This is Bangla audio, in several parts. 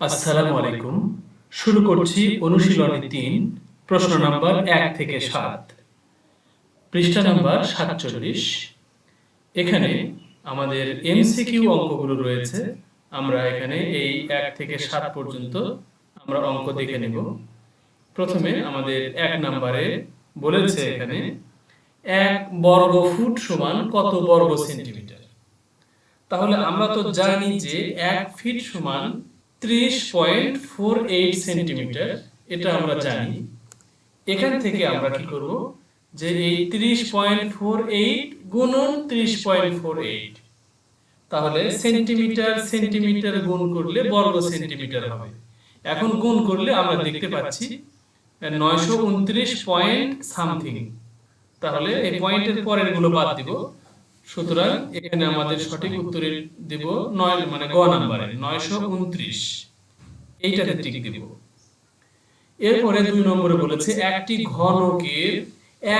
আসসালামু আলাইকুম। শুরু করছি অনুশীলনী তিন, প্রশ্ন নাম্বার এক থেকে সাত। পৃষ্ঠা নাম্বার সাতচল্লিশ। এখানে আমাদের এমসিকিউ অঙ্কগুলো রয়েছে। আমরা এখানে এই এক থেকে সাত পর্যন্ত আমরা অঙ্ক দেখে নেব। প্রথমে আমাদের এক নম্বরে বলেছে এখানে, এক বর্গ ফুট সমান কত বর্গ সেন্টিমিটার? তাহলে আমরা তো জানি যে এক ফিট সমান ত্রিশ পয়েন্ট ফোর এইট সেন্টিমিটার, এটা আমরা জানি। এখান থেকে আমরা কি করব? যে এই ত্রিশ পয়েন্ট ফোর এইট গুণন ত্রিশ পয়েন্ট ফোর এইট। তাহলে সেন্টিমিটার সেন্টিমিটার গুণ করলে বর্গ সেন্টিমিটার হবে। এখন গুণ করলে আমরা দেখতে পাচ্ছি নয়শো উনত্রিশ পয়েন্ট সামথিং। তাহলে এই পয়েন্টের পরেরগুলো বাদ দিব। সুতরাং এখানে আমাদের সঠিক উত্তরের দিব নয় মানে গ নাম্বারে, নয়শো উনত্রিশ। এইটাতে টিক দিব। এরপরে দুই নম্বরে বলেছে, একটি ঘনকের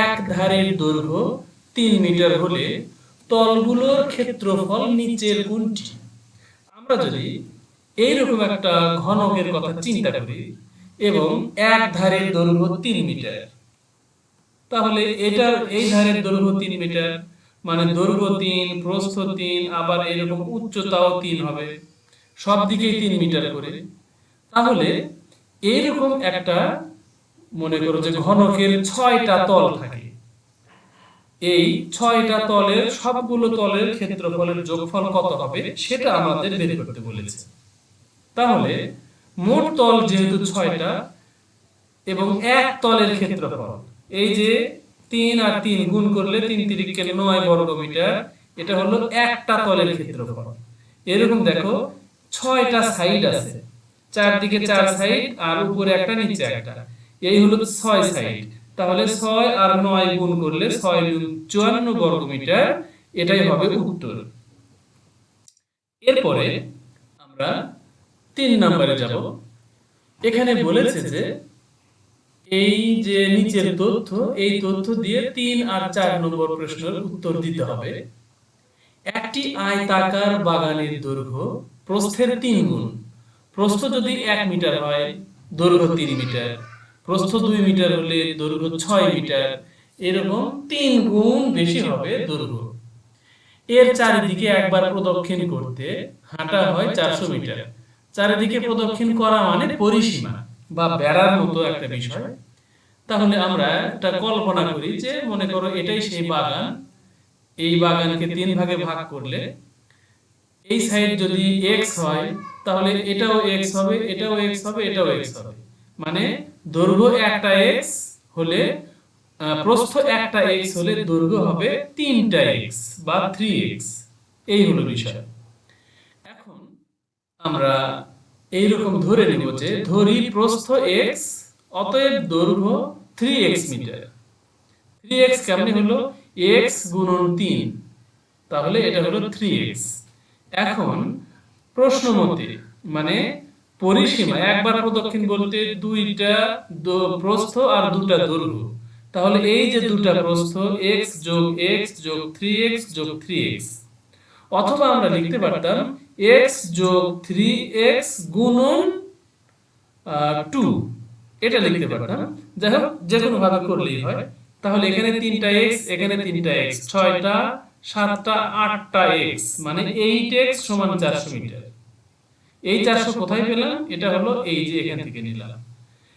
এক ধারের দৈর্ঘ্য তিন মিটার হলে তলগুলোর ক্ষেত্রফল নিচের কোনটি? আমরা যদি এইরকম একটা ঘনকের কথা চিন্তা করি এবং এক ধারের দৈর্ঘ্য তিন মিটার, তাহলে এটার এই ধারের দৈর্ঘ্য তিন মিটার মানে দৈর্ঘ্য তিন, প্রস্থ তিন, আবার এরকম উচ্চতাও তিন হবে। সব দিকেই তিন মিটার করে। তাহলে এইরকম একটা মনে করো যে ঘনকের ছয়টা তল থাকে। এই ছয়টা তলের সবগুলো তলের ক্ষেত্রফলের যোগফল কত হবে সেটা আমাদের বের করতে বলেছে। তাহলে মোট তল যেহেতু ছয়টা এবং এক তলের ক্ষেত্রফল, এই যে তিন আর তিন গুণ করলে তিন তিরিখকে নয় বর্গ মিটার। এটা হলো একটা তলের ক্ষেত্রফল। এরকম দেখো, ছয়টা সাইড আছে। চারদিকে চার সাইড আর উপরে একটা নিচে একটা। এই হলো ছয় সাইড। তাহলে ছয় আর নয় গুণ করলে ছয় চুয়ান্ন বর্গ মিটার, এটাই হবে উত্তর। এরপরে আমরা তিন নম্বরে যাব। এখানে বলেছে যে এই যে নিচের তথ্য, এই তথ্য দিয়ে তিন আর চার নম্বর প্রশ্নের উত্তর দিতে হবে। একটি আয়তাকার বাগানের দৈর্ঘ্য প্রস্থের তিন গুণ। প্রস্থ যদি এক মিটার হয়, দৈর্ঘ্য তিন মিটার। প্রস্থ দুই মিটার হলে দৈর্ঘ্য ছয় মিটার। এরকম তিন গুণ বেশি হবে দৈর্ঘ্য। এর চারিদিকে একবার প্রদক্ষিণ করতে হাঁটা হয় চারশো মিটার। চারিদিকে প্রদক্ষিণ করা মানে পরিসীমা। বা বেড়ার মতো একটা বিষয়, তাহলে আমরা একটা কল্পনা করি যে মনে করো এটাই সেই বাগান, এই বাগানকে তিন ভাগে ভাগ করলে এই সাইড যদি এক্স হয়, তাহলে এটাও এক্স হবে, এটাও এক্স হবে, এটাও এক্স হবে। মানে দৈর্ঘ্য একটা এক্স হলে প্রস্থ একটা এক্স হলে দৈর্ঘ্য হবে তিনটা এক্স বা থ্রি এক্স এই হলো বিষয়। এখন আমরা এইরকম ধরে নিব যে ধরি প্রস্থ এক্স অতএব দৈর্ঘ্য three x metre three x কেমনি হলো? এক্স গুণন তিন। তাহলে এটা হলো থ্রি এক্স এখন প্রশ্ন মতে মানে পরিসীমা, একবার প্রদক্ষিণ বলতে দুইটা প্রস্থ আর দুটা দৈর্ঘ্য। তাহলে এই যে দুটা প্রস্থ এক্স যোগ এক্স যোগ থ্রি এক্স যোগ থ্রি এক্স অথবা আমরা লিখতে পারতাম এক্স যোগ থ্রি এক্স গুণন টু। এটা লিখতে পারতাম। যাই হোক যে কোনো ভাবে করলেই হয়। তাহলে এখানে তিনটা এক্স এখানে তিনটা এক্স ছয়টা সাতটা আটটা এক্স। মানে এইট এক্স সমান চারশো মিটার। এই চারশো কোথায় পেলাম? এটা হলো এই যে এখান থেকে নিলাম।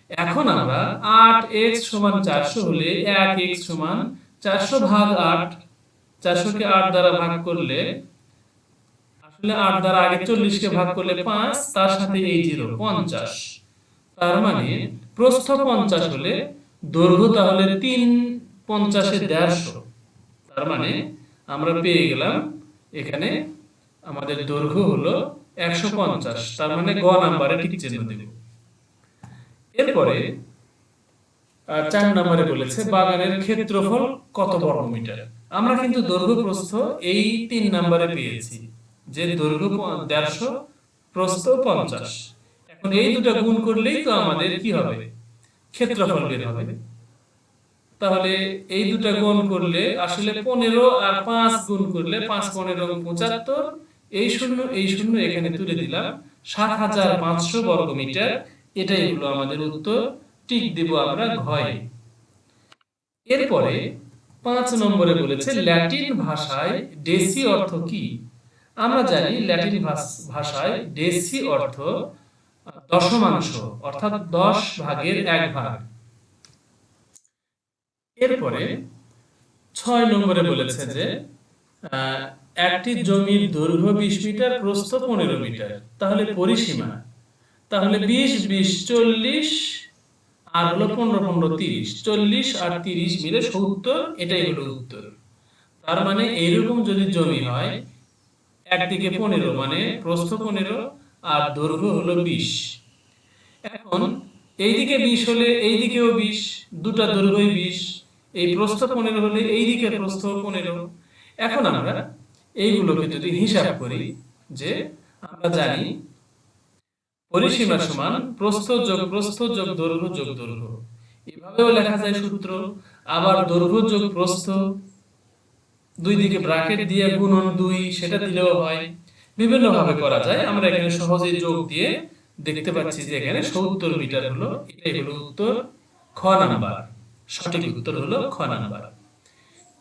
এখন আমরা আট এক্স সমান চারশো হলে এক এক্স সমান চারশো ভাগ আট। চারশোকে আট দ্বারা ভাগ করলে আসলে আট দ্বারা আগে চল্লিশকে ভাগ করলে পাঁচ, তার সাথে এই জিরো, পঞ্চাশ। তার মানে প্রস্থ পঞ্চাশ হলে দৈর্ঘ্য তাহলে তিন, পঞ্চাশে দেড়শো। তার মানে আমরা পেয়ে গেলাম, এখানে আমাদের দৈর্ঘ্য হলো একশো পঞ্চাশ। তার মানে গ নাম্বারে ঠিক চিহ্ন দেব। এরপরে চার নম্বরে বলেছে বাগানের ক্ষেত্রফল কত বর্গ মিটার আমরা কিন্তু দৈর্ঘ্য প্রস্থ এই তিন নম্বরে পেয়েছি। যে দৈর্ঘ্য দেড়শো, প্রস্থ পঞ্চাশ। এখন এই দুটো গুণ করলেই তো আমাদের কি হবে? ক্ষেত্রফল বের হবে। তাহলে এই দুটা গুণ করলে আসলে পনেরো আর পাঁচ গুণ করলে পাঁচ পনেরো পঁচাত্তর। এই শূন্য এই শূন্য এখানে তুলে দিলাম। সাত হাজার পাঁচশো বর্গ মিটার। এটাই হলো আমাদের উত্তর। টিক দেব আমরা ঘয়ে। এরপরে পাঁচ নম্বরে বলেছে ল্যাটিন ভাষায় ডেসি অর্থ কি? আমরা জানি ল্যাটিন ভাষ- ভাষায় ডেসি অর্থ দশমাংশ, অর্থাৎ দশ ভাগের এক ভাগ। এরপরে ছয় নম্বরে বলেছে যে একটি জমির দৈর্ঘ্য বিশ মিটার, প্রস্থ পনেরো মিটার। তাহলে পরিসীমা। তাহলে বিশ বিশ, চল্লিশ, আর হলো পনেরো পনেরো, তিরিশ। চল্লিশ আর তিরিশ মিলে সত্তর, এটাই হলো উত্তর। তার মানে এইরকম যদি জমি হয় একদিকে পনেরো মানে প্রস্থ পনেরো, আর দৈর্ঘ্য হলো বিশ। এখন এইদিকে বিশ হলে এইদিকেও বিশ, দুটা দৈর্ঘ্যই বিশ, এই প্রস্থ পনেরো হলে প্রস্থ পনেরো। এখন আমরা এইগুলোকে যদি হিসাব করি, যে আমরা জানি পরিসীমা সমান প্রস্থ যোগ প্রস্থ যোগ দৈর্ঘ্য যোগ দৈর্ঘ্য। এভাবেও লেখা যায় সূত্র, আবার দৈর্ঘ্য যোগ প্রস্থ দুই দিকে ব্র্যাকেট দিয়ে গুণন দুই, সেটা দিলেও হয়। বিভিন্ন ভাবে করা যায়। আমরা এখানে সহজেই যোগ দিয়ে দেখতে পাচ্ছি যে এখানে সত্তর মিটার হলো। এটাই হলো উত্তর খ নাম্বার। সঠিক উত্তর হলো খ নাম্বার।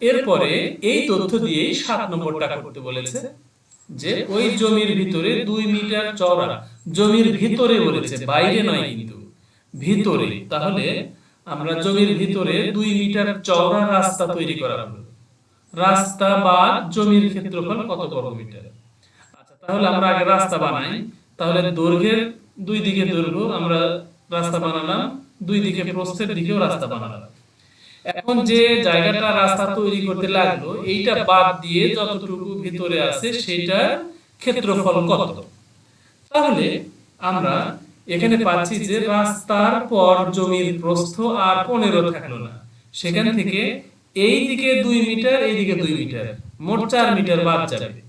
এরপরে এই তথ্য দিয়েই সাত নম্বরটা করতে বলেছে যে ওই জমির ভিতরে দুই মিটার চওড়া, জমির ভিতরে বলেছে, বাইরে নয় কিন্তু, ভিতরে। তাহলে আমরা জমির ভিতরে দুই মিটার চওড়া রাস্তা তৈরি করা হলো। রাস্তা বা জমির ক্ষেত্রফল কত বর্গ মিটার আচ্ছা তাহলে আমরা আগে রাস্তা বানাই। তাহলে দৈর্ঘ্যের দুই দিকে দৈর্ঘ্য আমরা রাস্তা বানালাম, দুই দিকে প্রস্থের দিকেও রাস্তা বানালাম। এখন যে জায়গাটা রাস্তা তৈরি করতে লাগল, এইটা বাদ দিয়ে যতটুকু ভিতরে আছে সেটার ক্ষেত্রফল কত? তাহলে আমরা এখানে পাচ্ছি যে রাস্তার পর জমির প্রস্থ আর পনেরো থাকল না। সেখান থেকে এই দিকে দুই মিটার এই দিকে দুই মিটার। মোট চার মিটার বাদ যাবে।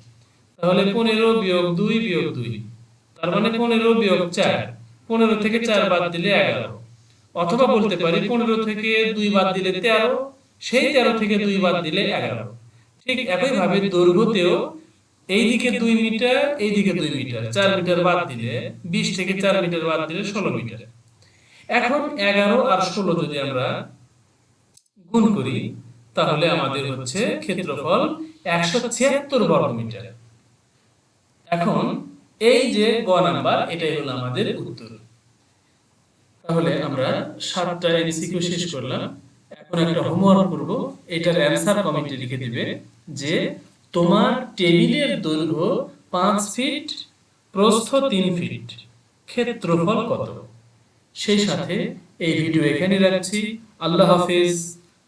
তাহলে পনেরো বিয়োগ দুই বিয়োগ দুই। তার মানে পনেরো বিয়োগ চার। পনেরো থেকে চার বাদ দিলে এগারো। অথবা বলতে পারি পনেরো থেকে দুই বাদ দিলে তেরো, সেই তেরো থেকে দুই বাদ দিলে এগারো। ঠিক একই ভাবে দৈর্ঘ্যতেও এইদিকে দুই মিটার, এইদিকে দুই মিটার। চার মিটার বাদ দিলে বিশ থেকে চার মিটার বাদ দিলে ষোলো মিটার। এখন এগারো আর ষোলো যদি আমরা গুণ করি তাহলে আমাদের হচ্ছে ক্ষেত্রফল একশো ছিয়াত্তর বর্গ মিটার এখন এই যে গ নাম্বার, এটাই হলো আমাদের উত্তর। তাহলে আমরা সাতটা এমসিকিউ শেষ করলাম। এখন একটা হোমওয়ার্ক করব। এটার অ্যান্সার কমেন্টে লিখে দিবে যে, তোমার টেবিলের দৈর্ঘ্য পাঁচ ফিট, প্রস্থ তিন ফিট, ক্ষেত্রফল কত? সেই সাথে এই ভিডিও এখানে রাখছি। আল্লাহ হাফিজ।